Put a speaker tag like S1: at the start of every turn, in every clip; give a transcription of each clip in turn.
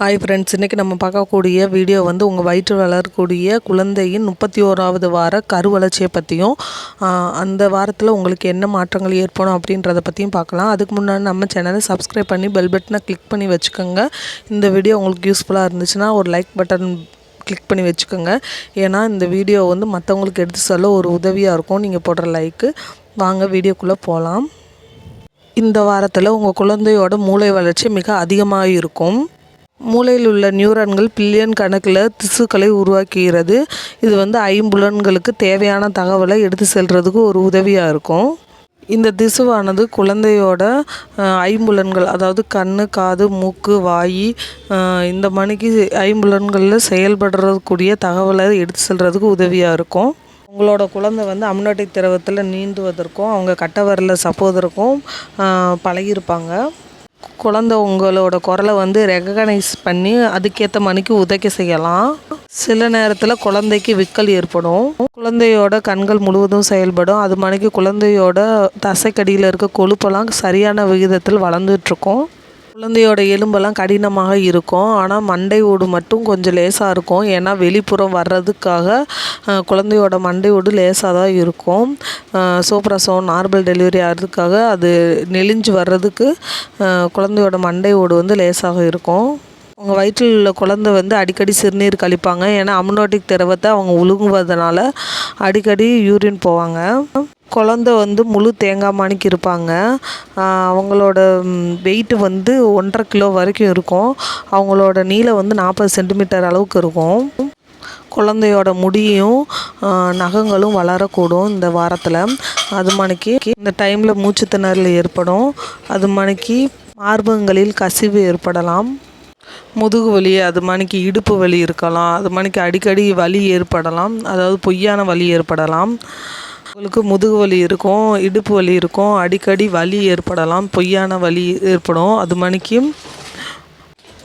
S1: Hi friends இன்றைக்கி நம்ம பார்க்கக்கூடிய வீடியோ வந்து உங்கள் வயிற்று வளரக்கூடிய குழந்தையின் முப்பத்தி ஓராவது வார கரு வளர்ச்சியை பற்றியும் அந்த வாரத்தில் உங்களுக்கு என்ன மாற்றங்கள் ஏற்படும் அப்படின்றத பற்றியும் பார்க்கலாம். அதுக்கு முன்னாடி நம்ம சேனலை சப்ஸ்கிரைப் பண்ணி பெல் பட்டனை கிளிக் பண்ணி வச்சுக்கோங்க. இந்த வீடியோ உங்களுக்கு யூஸ்ஃபுல்லாக இருந்துச்சுன்னா ஒரு லைக் பட்டன் கிளிக் பண்ணி வச்சுக்கோங்க. ஏன்னா இந்த வீடியோ வந்து மற்றவங்களுக்கு எடுத்து சொல்ல ஒரு உதவியாக இருக்கும். நீங்கள் போடுற லைக்கு வாங்க வீடியோக்குள்ளே போகலாம் இந்த வாரத்தில் உங்கள் குழந்தையோட மூளை வளர்ச்சி மிக அதிகமாக இருக்கும். மூளையில் உள்ள நியூரான்கள் பில்லியன் கணக்கில் திசுக்களை உருவாக்குகிறது. இது வந்து ஐம்புலன்களுக்கு தேவையான தகவலை எடுத்து செல்கிறதுக்கு ஒரு உதவியாக இருக்கும். இந்த திசுவானது குழந்தையோட ஐம்புலன்கள் அதாவது கண் காது மூக்கு வாய் இந்த மணிக்கு ஐம்புலன்களில் செயல்படுறக்கூடிய தகவலை எடுத்து செல்கிறதுக்கு உதவியாக இருக்கும். உங்களோட குழந்தை வந்து அம்னோட்டிக் திரவத்தில் நீந்துவதற்கும் அவங்க கட்டவரில் சப்போதற்கும் பழகியிருப்பாங்க. குழந்த உங்களோட குரலை வந்து ரெகனைஸ் பண்ணி அதுக்கேற்ற மணிக்கு உதைக்க செய்யலாம். சில நேரத்தில் குழந்தைக்கு விக்கல் ஏற்படும். குழந்தையோட கண்கள் முழுவதும் செயல்படும். அது மணிக்கு குழந்தையோட தசைக்கடியில் இருக்க கொழுப்பெல்லாம் சரியான விகிதத்தில் வளர்ந்துட்டுருக்கும் குழந்தையோட எலும்பெல்லாம் கடினமாக இருக்கும். ஆனால் மண்டை ஓடு மட்டும் கொஞ்சம் லேசாக இருக்கும். ஏன்னா வெளிப்புறம் வர்றதுக்காக குழந்தையோட மண்டை ஓடு லேசாக தான் இருக்கும். சோப்ரசவம் நார்மல் டெலிவரி ஆகிறதுக்காக அது நெளிஞ்சு வர்றதுக்கு குழந்தையோட மண்டை ஓடு வந்து லேசாக இருக்கும். உங்கள் வயிற்றில் உள்ள குழந்தை வந்து அடிக்கடி சிறுநீர் கழிப்பாங்க. ஏன்னா அம்னோட்டிக் திரவத்தை அவங்க உழுங்குவதனால அடிக்கடி யூரின் போவாங்க. குழந்த வந்து முழு தேங்காய் மாணிக்கு இருப்பாங்க. அவங்களோட வெயிட்டு வந்து ஒன்றரை கிலோ வரைக்கும் இருக்கும். அவங்களோட நீளம் வந்து நாற்பது சென்டிமீட்டர் அளவுக்கு இருக்கும். குழந்தையோட முடியும் நகங்களும் வளரக்கூடும் இந்த வாரத்தில். அது மணிக்கு இந்த டைமில் மூச்சு திணறல் ஏற்படும். அது மணிக்கு மார்பகங்களில் கசிவு ஏற்படலாம். முதுகு வலி அது மணிக்கு இடுப்பு வலி இருக்கலாம். அது மணிக்கு அடிக்கடி வலி ஏற்படலாம். அதாவது பொய்யான வலி ஏற்படலாம். உங்களுக்கு முதுகு வலி இருக்கும் இடுப்பு வலி இருக்கும் அடிக்கடி வலி ஏற்படலாம். பொய்யான வலி ஏற்படும். அது மணிக்கு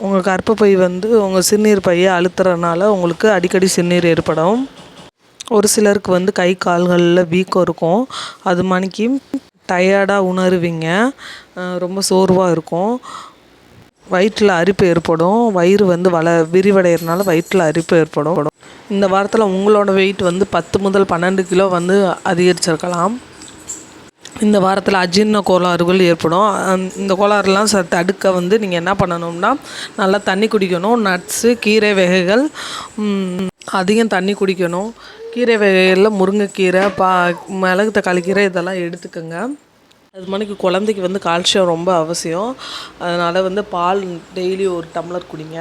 S1: உங்கள் கர்ப்பப்பை வந்து உங்கள் சிறுநீர் பையை அழுத்துறதுனால உங்களுக்கு அடிக்கடி சிறுநீர் ஏற்படும். ஒரு சிலருக்கு வந்து கை கால்களில் வீக்கம் இருக்கும். அது மணிக்கு டயர்டாக உணருவீங்க. ரொம்ப சோர்வாக இருக்கும். வயிற்றில் அரிப்பு ஏற்படும். வயிறு வந்து வள விரிவடைகிறதுனால வயிற்றில் அரிப்பு ஏற்படும். இந்த வாரத்தில் உங்களோட வெயிட் வந்து பத்து முதல் பன்னெண்டு கிலோ வந்து அதிகரிச்சிருக்கலாம். இந்த வாரத்தில் அஜீர்ண கோளாறுகள் ஏற்படும். இந்த கோளாறுலாம் ச தடுக்க வந்து நீங்கள் என்ன பண்ணணும்னா நல்லா தண்ணி குடிக்கணும். நட்ஸு கீரை வகைகள் அதிகம் தண்ணி குடிக்கணும். கீரை வகைகளில் முருங்கைக்கீரை பா மிளகு தக்காளி கீரை இதெல்லாம் எடுத்துக்கோங்க. அது மணிக்கு குழந்தைக்கு வந்து கால்சியம் ரொம்ப அவசியம். அதனால் வந்து பால் டெய்லி ஒரு டம்ளர் குடிங்க.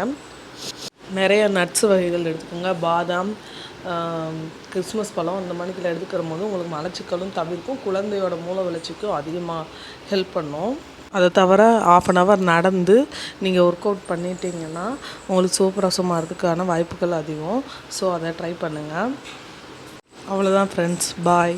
S1: நிறைய நட்ஸ் வகைகள் எடுத்துக்கோங்க. பாதாம் கிறிஸ்மஸ் பழம் இந்த மணிக்கில் எடுத்துக்கிற போது உங்களுக்கு மலச்சிக்கலும் தவிர்க்கும். குழந்தையோட மூளை வளர்ச்சிக்கும் அதிகமாக ஹெல்ப் பண்ணும். அதை தவிர ஆஃப் அன் ஹவர் நடந்து நீங்கள் ஒர்க் அவுட் பண்ணிட்டீங்கன்னா உங்களுக்கு சூப்பரசமாக இருக்கிறதுக்கான வாய்ப்புகள் அதிகம். ஸோ அதை ட்ரை பண்ணுங்கள் அவ்வளோதான் ஃப்ரெண்ட்ஸ் பாய்